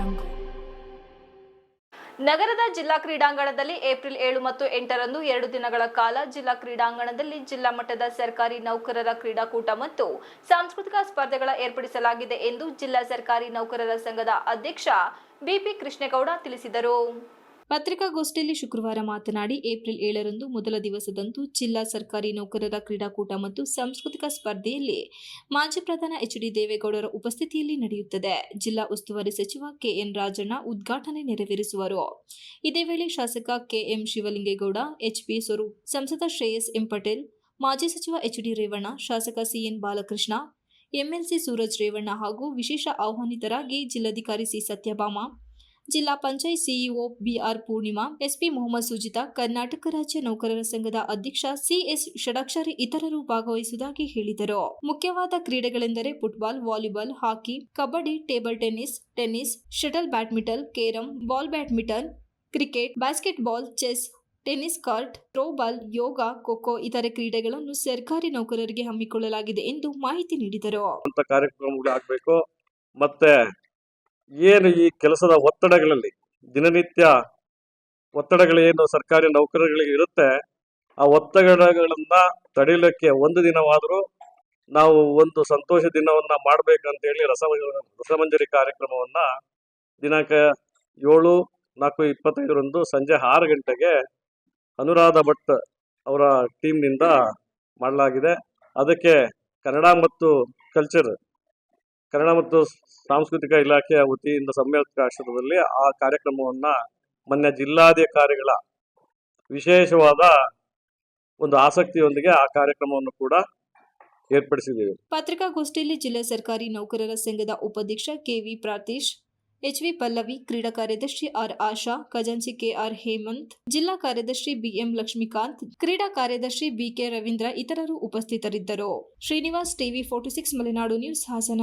ಜಂಗು ನಗರದ ಜಿಲ್ಲಾ ಕ್ರೀಡಾಂಗಣದಲ್ಲಿ ಏಪ್ರಿಲ್ ಏಳು ಮತ್ತು ಎಂಟರಂದು ಎರಡು ದಿನಗಳ ಕಾಲ ಜಿಲ್ಲಾ ಕ್ರೀಡಾಂಗಣದಲ್ಲಿ ಜಿಲ್ಲಾ ಮಟ್ಟದ ಸರ್ಕಾರಿ ನೌಕರರ ಕ್ರೀಡಾಕೂಟ ಮತ್ತು ಸಾಂಸ್ಕೃತಿಕ ಸ್ಪರ್ಧೆಗಳ ಏರ್ಪಡಿಸಲಾಗಿದೆ ಎಂದು ಜಿಲ್ಲಾ ಸರ್ಕಾರಿ ನೌಕರರ ಸಂಘದ ಅಧ್ಯಕ್ಷ ಬಿಪಿ ಕೃಷ್ಣೇಗೌಡ ತಿಳಿಸಿದರು. ಪತ್ರಿಕಾಗೋಷ್ಠಿಯಲ್ಲಿ ಶುಕ್ರವಾರ ಮಾತನಾಡಿ, ಏಪ್ರಿಲ್ ಏಳರಂದು ಮೊದಲ ದಿವಸದಂದು ಜಿಲ್ಲಾ ಸರ್ಕಾರಿ ನೌಕರರ ಕ್ರೀಡಾಕೂಟ ಮತ್ತು ಸಾಂಸ್ಕೃತಿಕ ಸ್ಪರ್ಧೆಯಲ್ಲಿ ಮಾಜಿ ಪ್ರಧಾನ ಎಚ್ ಡಿ ದೇವೇಗೌಡರ ಉಪಸ್ಥಿತಿಯಲ್ಲಿ ನಡೆಯುತ್ತದೆ. ಜಿಲ್ಲಾ ಉಸ್ತುವಾರಿ ಸಚಿವ ಕೆಎನ್ ರಾಜಣ್ಣ ಉದ್ಘಾಟನೆ ನೆರವೇರಿಸುವರು. ಇದೇ ವೇಳೆ ಶಾಸಕ ಕೆಎಂ ಶಿವಲಿಂಗೇಗೌಡ, ಎಚ್ಪಿ ಸ್ವರೂಪ್ ಸಂಸದ ಶ್ರೇಯಸ್ ಎಂ ಪಟೇಲ್, ಮಾಜಿ ಸಚಿವ ಎಚ್ ಡಿ ರೇವಣ್ಣ, ಶಾಸಕ ಸಿಎನ್ ಬಾಲಕೃಷ್ಣ, ಎಂಎಲ್ಸಿ ಸೂರಜ್ ರೇವಣ್ಣ ಹಾಗೂ ವಿಶೇಷ ಆಹ್ವಾನಿತರಾಗಿ ಜಿಲ್ಲಾಧಿಕಾರಿ ಸಿ ಸತ್ಯಭಾಮ ಜಿಲ್ಲಾ panchayat CEO BR Purnima, SP Mohammed Sujitha, Karnataka ರಾಜ್ಯ ನೌಕರರ ಸಂಘದ ಅಧ್ಯಕ್ಷ ಸಿಎಸ್ ಷಡಾಕ್ಷರಿ ಇತರರು ಭಾಗವಹಿಸುವುದಾಗಿ ಹೇಳಿದರು. ಮುಖ್ಯವಾದ ಕ್ರೀಡೆಗಳೆಂದರೆ football, volleyball, hockey, kabaddi, table tennis tennis, shuttle badminton, carrom, ball badminton, cricket basketball chess, tennis, court, throwball, ಯೋಗ, ಖೋಖೋ ಇತರೆ ಕ್ರೀಡೆಗಳನ್ನು ಸರ್ಕಾರಿ ನೌಕರರಿಗೆ ಹಮ್ಮಿಕೊಳ್ಳಲಾಗಿದೆ ಎಂದು ಮಾಹಿತಿ ನೀಡಿದರು. ಅಂತ ಕಾರ್ಯಕ್ರಮಗಳು ಆಗಬೇಕು. ಮತ್ತೆ ಏನು ಈ ಕೆಲಸದ ಒತ್ತಡಗಳಲ್ಲಿ, ದಿನನಿತ್ಯ ಒತ್ತಡಗಳೇನು ಸರ್ಕಾರಿ ನೌಕರರಿಗೆ ಇರುತ್ತೆ, ಆ ಒತ್ತಡಗಳನ್ನ ತಡೆಯಲಿಕ್ಕೆ ಒಂದು ದಿನವಾದರೂ ನಾವು ಒಂದು ಸಂತೋಷ ದಿನವನ್ನ ಮಾಡ್ಬೇಕಂತೇಳಿ ರಸ ರಸಮಂಜರಿ ಕಾರ್ಯಕ್ರಮವನ್ನ ದಿನಾಂಕ ಏಳು, ನಾಲ್ಕು, ಇಪ್ಪತ್ತೈದರಂದು ಸಂಜೆ ಆರು ಗಂಟೆಗೆ ಅನುರಾಧ ಭಟ್ ಅವರ ಟೀಮ್ನಿಂದ ಮಾಡಲಾಗಿದೆ. ಅದಕ್ಕೆ ಕನ್ನಡ ಮತ್ತು ಕಲ್ಚರ್ ಕನ್ನಡ ಮತ್ತು ಸಾಂಸ್ಕೃತಿಕ ಇಲಾಖೆಯ ವತಿಯಿಂದ ಸಮ್ಮೇಳನ ಆಶ್ರಮದಲ್ಲಿ ಆ ಕಾರ್ಯಕ್ರಮವನ್ನ ಮೊನ್ನೆ ಜಿಲ್ಲಾಧಿಕಾರಿಗಳ ವಿಶೇಷವಾದ ಒಂದು ಆಸಕ್ತಿಯೊಂದಿಗೆ ಆ ಕಾರ್ಯಕ್ರಮವನ್ನು ಕೂಡ ಏರ್ಪಡಿಸಿದ್ದೇವೆ. ಪತ್ರಿಕಾಗೋಷ್ಠಿಯಲ್ಲಿ ಜಿಲ್ಲಾ ಸರ್ಕಾರಿ ನೌಕರರ ಸಂಘದ ಉಪಾಧ್ಯಕ್ಷ KV Pratesh H V Pallavi, ಕ್ರೀಡಾ ಕಾರ್ಯದರ್ಶಿ ಆರ್ ಆಶಾ, ಖಜಾಂಚಿ ಕೆಆರ್ ಹೇಮಂತ್, ಜಿಲ್ಲಾ ಕಾರ್ಯದರ್ಶಿ ಬಿ ಎಂ ಲಕ್ಷ್ಮೀಕಾಂತ್, ಕ್ರೀಡಾ ಕಾರ್ಯದರ್ಶಿ ಬಿ ಕೆ ರವೀಂದ್ರ ಇತರರು ಉಪಸ್ಥಿತರಿದ್ದರು. Srinivas TV forty six Malenadu news Hassan.